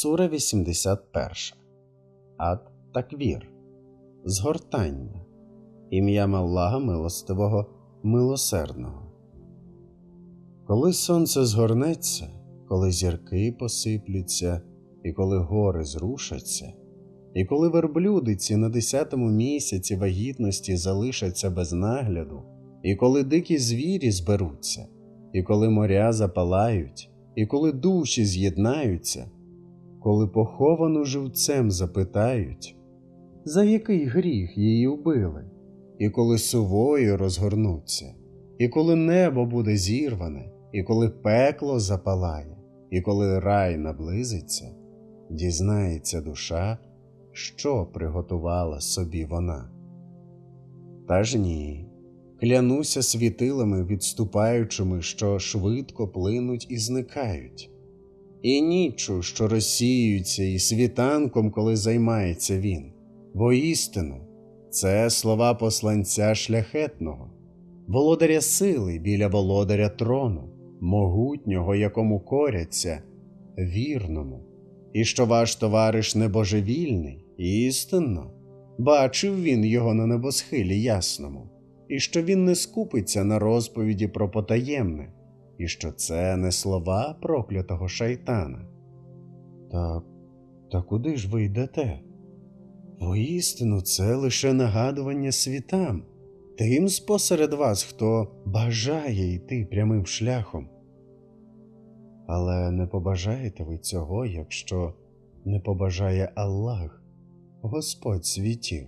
Сура 81. Ат Таквір. Згортання. Ім'ям Аллаха Милостивого, Милосердного. Коли сонце згорнеться, коли зірки посиплються, і коли гори зрушаться, і коли верблюдиці на десятому місяці вагітності залишаться без нагляду, і коли дикі звірі зберуться, і коли моря запалають, і коли душі з'єднаються, коли поховану живцем запитають, за який гріх її вбили, і коли сувою розгорнуться, і коли небо буде зірване, і коли пекло запалає, і коли рай наблизиться, дізнається душа, що приготувала собі вона. Та ж ні, клянуся світилами відступаючими, що швидко плинуть і зникають, і нічу, що розсіюється, і світанком, коли займається він. Воістину, це слова посланця шляхетного, володаря сили біля володаря трону, могутнього, якому коряться, вірному, і що ваш товариш небожевільний, істинно, бачив він його на небосхилі ясному, і що він не скупиться на розповіді про потаємне, і що це не слова проклятого шайтана. Та, та куди ж ви йдете? Воістину, це лише нагадування світам, тим спосеред вас, хто бажає йти прямим шляхом. Але не побажаєте ви цього, якщо не побажає Аллах, Господь світів.